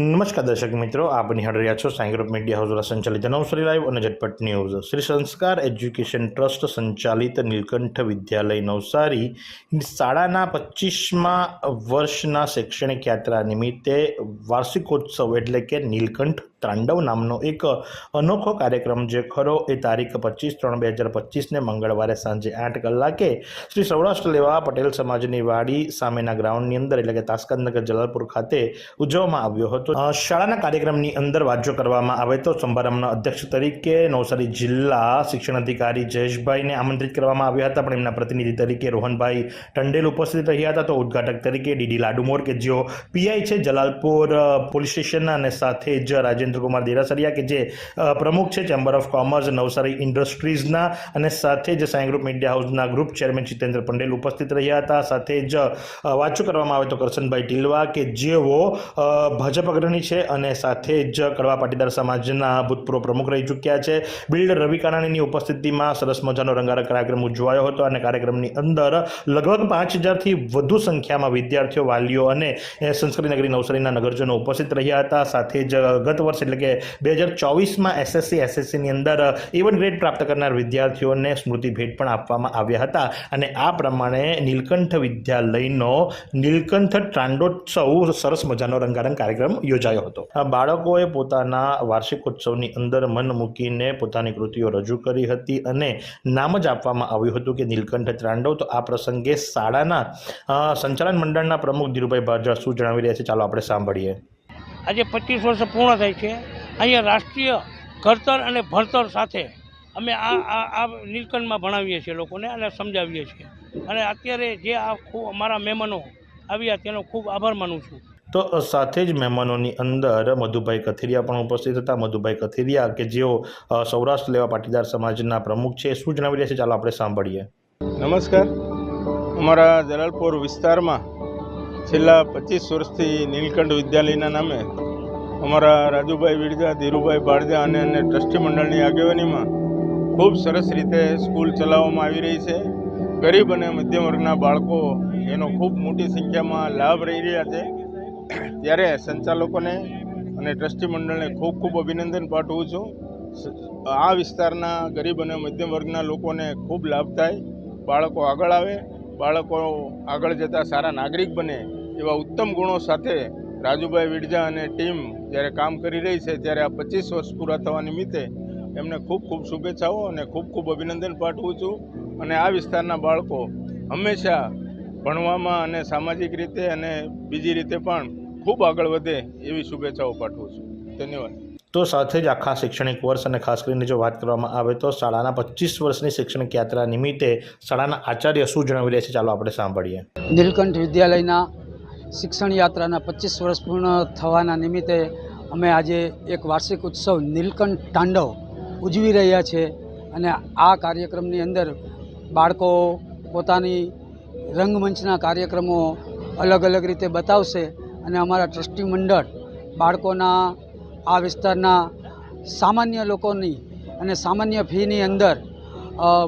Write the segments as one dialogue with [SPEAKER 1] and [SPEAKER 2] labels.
[SPEAKER 1] નમસ્કાર દર્શક મિત્રો, આપ નિહાળ રહ્યા છો સાંઈ ગ્રુપ મીડિયા હાઉસ દ્વારા સંચાલિત નવસરી લાઈવ અને ઝટપટ ન્યૂઝ. શ્રી સંસ્કાર એજ્યુકેશન ટ્રસ્ટ સંચાલિત નીલકંઠ વિદ્યાલય નવસારી શાળાના પચીસમાં વર્ષના શૈક્ષણિક યાત્રા નિમિત્તે વાર્ષિકોત્સવ એટલે કે નીલકંઠ તાંડવ નામનો એક અનોખો કાર્યક્રમ જે ખરો એ તારીખ પચીસ ત્રણ બે હજાર પચીસને મંગળવારે સાંજે આઠ કલાકે શ્રી સૌરાષ્ટ્ર લેવા પટેલ સમાજની વાડી સામેના ગ્રાઉન્ડની અંદર, એટલે કે તાસ્કંદનગર જલાલપુર ખાતે ઉજવવામાં આવ્યો હતો. શાળાના કાર્યક્રમની અંદર વાંચો કરવામાં આવે તો સમારંભના અધ્યક્ષ તરીકે નવસારી જિલ્લા શિક્ષણ અધિકારી જયેશભાઈને આમંત્રિત કરવામાં આવ્યા હતા. પણ એમના પ્રતિનિધિ તરીકે રોહનભાઈ ટંડેલ ઉપસ્થિત રહ્યા હતા. તો ઉદ્ઘાટક તરીકે ડીડી લાડુમોર કે જેઓ પીઆઈ છે જલાલપુર પોલીસ સ્ટેશનના અને સાથે જ રાજેન્દ્રકુમાર દેરાસરિયા કે જે પ્રમુખ છે ચેમ્બર ઓફ કોમર્સ નવસારી ઇન્ડસ્ટ્રીઝના અને સાથે જ સાંઈ ગ્રુપ મીડિયા હાઉસના ગ્રુપ ચેરમેન જીતેન્દ્ર પંડેલ ઉપસ્થિત રહ્યા હતા. સાથે જ વાંચું કરવામાં આવે તો કરશનભાઈ ઢીલવા કે જેઓ ભાજપ અગ્રણી છે અને સાથે જ કડવા પાટીદાર સમાજના ભૂતપૂર્વ પ્રમુખ રહી ચૂક્યા છે. બિલ્ડર રવિ કાનાણીની ઉપસ્થિતિમાં સરસ મજાનો રંગારંગ કાર્યક્રમ ઉજવાયો હતો અને કાર્યક્રમની અંદર લગભગ પાંચ હજારથી વધુ સંખ્યામાં વિદ્યાર્થીઓ, વાલીઓ અને સંસ્કૃતિ નગરી નવસારીના નગરજનો ઉપસ્થિત રહ્યા હતા. સાથે જ ગત વર્ષ એટલે કે બે હજાર ચોવીસમાં એસએસસી એસએસસીની અંદર એ વન ગ્રેડ પ્રાપ્ત કરનાર વિદ્યાર્થીઓને સ્મૃતિ ભેટ પણ આપવામાં આવ્યા હતા. અને આ પ્રમાણે નીલકંઠ વિદ્યાલયનો નીલકંઠ ત્રાંડોત્સવ સરસ મજાનો રંગારંગ કાર્યક્રમ યોજાયો હતો. આ બાળકોએ પોતાના વાર્ષિકોત્સવની અંદર મન મૂકીને પોતાની કૃતિઓ રજૂ કરી હતી અને નામ જ આપવામાં આવ્યું હતું કે નીલકંઠ ત્રાંડવ. તો આ પ્રસંગે શાળાના સંચાલન મંડળના પ્રમુખ ધીરુભાઈ ભારજા શું જણાવી રહ્યા છે ચાલો આપણે સાંભળીએ.
[SPEAKER 2] આજે પચીસ વર્ષ પૂર્ણ થાય છે. અહીંયા રાષ્ટ્રીય ઘડતર અને ભણતર સાથે અમે આ આ આ નીલકંઠમાં ભણાવીએ છીએ લોકોને અને સમજાવીએ છીએ. અને અત્યારે જે આ ખૂબ અમારા મહેમાનો આવ્યા તેનો ખૂબ આભાર માનું છું.
[SPEAKER 1] તો સાથે જ મહેમાનોની અંદર મધુભાઈ કથિરિયા પણ ઉપસ્થિત હતા. મધુભાઈ કથિરિયા કે જેઓ સૌરાષ્ટ્ર લેવા પાટીદાર સમાજના પ્રમુખ છે શું જણાવી રહ્યા છે? ચાલો આપણે સાંભળીએ.
[SPEAKER 3] નમસ્કાર. અમારા જલાલપુર વિસ્તારમાં છેલ્લા પચીસ વર્ષથી નીલકંઠ વિદ્યાલયના નામે અમારા રાજુભાઈ વિરજા, ધીરુભાઈ બાળજા અને અન્ય ટ્રસ્ટી મંડળની આગેવાનીમાં ખૂબ સરસ રીતે સ્કૂલ ચલાવવામાં આવી રહી છે. ગરીબ અને મધ્યમ વર્ગના બાળકો એનો ખૂબ મોટી સંખ્યામાં લાભ રહી રહ્યા છે. ત્યારે સંચાલકોને અને ટ્રસ્ટી મંડળને ખૂબ ખૂબ અભિનંદન પાઠવું છું. આ વિસ્તારના ગરીબ અને મધ્યમ વર્ગના લોકોને ખૂબ લાભ થાય. બાળકો આગળ આવે. બાળકો આગળ જતાં સારા નાગરિક બને એવા ઉત્તમ ગુણો સાથે રાજુભાઈ વિડજા અને ટીમ જ્યારે કામ કરી રહી છે ત્યારે આ પચીસ વર્ષ પૂરા થવા નિમિત્તે એમને ખૂબ ખૂબ શુભેચ્છાઓ અને ખૂબ ખૂબ અભિનંદન પાઠવું છું. અને આ વિસ્તારના બાળકો હંમેશા ભણવામાં અને સામાજિક રીતે અને બીજી રીતે પણ ખૂબ આગળ વધે એવી શુભેચ્છાઓ પાઠવું છું. ધન્યવાદ.
[SPEAKER 1] તો સાથે જ આખા શૈક્ષણિક વર્ષ અને ખાસ કરીને જો વાત કરવામાં આવે તો શાળાના પચીસ વર્ષની શૈક્ષણિક યાત્રા નિમિત્તે શાળાના આચાર્ય શું જણાવી રહ્યા છે? ચાલો આપણે સાંભળીએ.
[SPEAKER 4] નીલકંઠ વિદ્યાલયના શિક્ષણ યાત્રાના પચીસ વર્ષ પૂર્ણ થવાના નિમિત્તે અમે આજે એક વાર્ષિક ઉત્સવ નીલકંઠ તાંડવ ઉજવી રહ્યા છે અને આ કાર્યક્રમની અંદર બાળકો પોતાની રંગમંચના કાર્યક્રમો અલગ અલગ રીતે બતાવશે અને અમારા ટ્રસ્ટી મંડળ બાળકોના આ વિસ્તારના સામાન્ય લોકોની અને સામાન્ય ફીની અંદર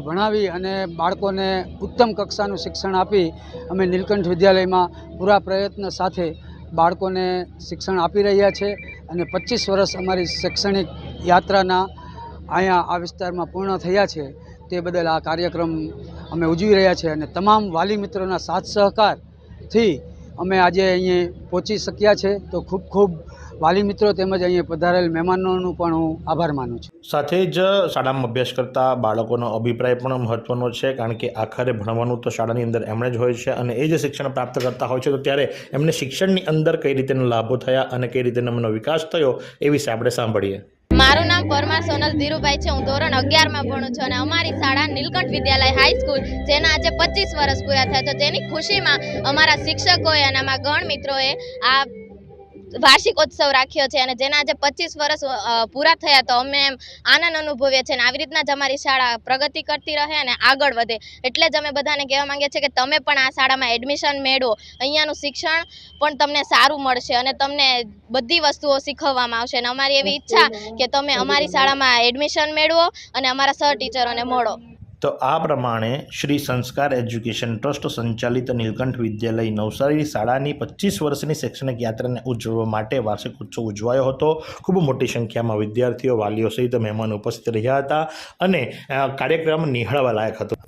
[SPEAKER 4] ભણાવી અને બાળકોને ઉત્તમ કક્ષાનું શિક્ષણ આપી અમે નીલકંઠ વિદ્યાલયમાં પૂરા પ્રયત્ન સાથે બાળકોને શિક્ષણ આપી રહ્યા છે અને પચીસ વર્ષ અમારી શૈક્ષણિક યાત્રાના અહીંયા આ વિસ્તારમાં પૂર્ણ થયા છે. તે બદલ આ કાર્યક્રમ અમે ઉજવી રહ્યા છીએ અને તમામ વાલી મિત્રોના સાથ સહકારથી અમે આજે અહીં પહોંચી શક્યા છે. તો ખૂબ ખૂબ વાલી મિત્રો તેમજ અહીંયા પધારેલ મહેમાનોનું પણ હું આભાર માનું છું.
[SPEAKER 1] સાથે જ શાળામાં અભ્યાસ કરતા બાળકોનો અભિપ્રાય પણ મહત્વનો છે કારણ કે આખરે ભણવાનું તો શાળાની અંદર એમણે જ હોય છે અને એ જે શિક્ષણ પ્રાપ્ત કરતા હોય છે તો ત્યારે એમને શિક્ષણની અંદર કઈ રીતેના લાભો થયા અને કઈ રીતે એમનો વિકાસ થયો એ વિશે આપણે સાંભળીએ.
[SPEAKER 5] મારું નામ પરમાર સોનલ ધીરુભાઈ છે હું ધોરણ અગિયારમાં ભણું છું અને અમારી શાળા નીલકંઠ વિદ્યાલય હાઈસ્કૂલ જેના આજે પચીસ વર્ષ પૂરા થયા તો તેની ખુશીમાં અમારા શિક્ષકોએ અને અમારા ગણ મિત્રોએ આ વાર્ષિકોત્સવ રાખ્યો છે અને જેના આજે પચીસ વર્ષ પૂરા થયા તો અમે એમ આનંદ અનુભવીએ છીએ અને આવી રીતના જ અમારી શાળા પ્રગતિ કરતી રહે અને આગળ વધે. એટલે જ અમે બધાને કહેવા માંગીએ છીએ કે તમે પણ આ શાળામાં એડમિશન મેળવો. અહીંયાનું શિક્ષણ પણ તમને સારું મળશે અને તમને બધી વસ્તુઓ શીખવવામાં આવશે અને અમારી એવી ઈચ્છા કે તમે અમારી શાળામાં એડમિશન મેળવો અને અમારા સર ટીચરોને મળો.
[SPEAKER 1] તો આ પ્રમાણે શ્રી સંસ્કાર એજ્યુકેશન ટ્રસ્ટ સંચાલિત નીલકંઠ વિદ્યાલય નવસારી શાળાની પચીસ વર્ષની શૈક્ષણિક યાત્રાને ઉજવવા માટે વાર્ષિક ઉત્સવ ઉજવાયો હતો. ખૂબ મોટી સંખ્યામાં વિદ્યાર્થીઓ વાલીઓ સહિત મહેમાનો ઉપસ્થિત રહ્યા હતા અને કાર્યક્રમ નિહાળવા લાયક હતો.